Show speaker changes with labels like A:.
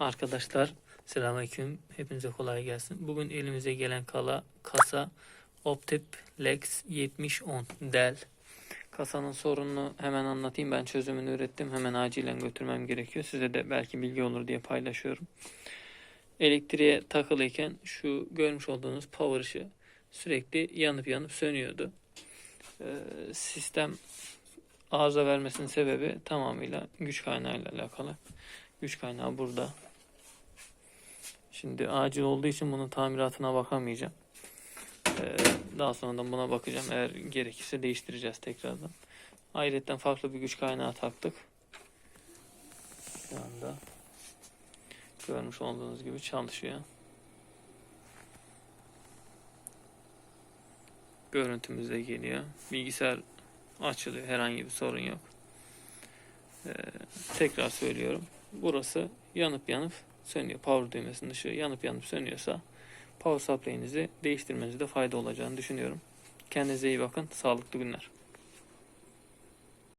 A: Arkadaşlar selamünaleyküm. Hepinize kolay gelsin. Bugün elimize gelen kala kasa Optip Lex 7010 Dell. Kasanın sorununu hemen anlatayım. Ben çözümünü ürettim. Hemen acilen götürmem gerekiyor. Size de belki bilgi olur diye paylaşıyorum. Elektriğe takılıyken şu görmüş olduğunuz power ışığı sürekli yanıp yanıp sönüyordu. Ee, sistem arıza vermesinin sebebi tamamıyla güç kaynağıyla alakalı. Güç kaynağı burada. Şimdi acil olduğu için bunun tamiratına bakamayacağım. Ee, daha sonradan buna bakacağım. Eğer gerekirse değiştireceğiz tekrardan. Ayrıca farklı bir güç kaynağı taktık. Şu anda görmüş olduğunuz gibi çalışıyor. Görüntümüz de geliyor. Bilgisayar açılıyor. Herhangi bir sorun yok. Ee, tekrar söylüyorum. Burası yanıp yanıp sönüyor. Power düğmesinin ışığı yanıp yanıp sönüyorsa power supply'inizi değiştirmenizde fayda olacağını düşünüyorum. Kendinize iyi bakın. Sağlıklı günler.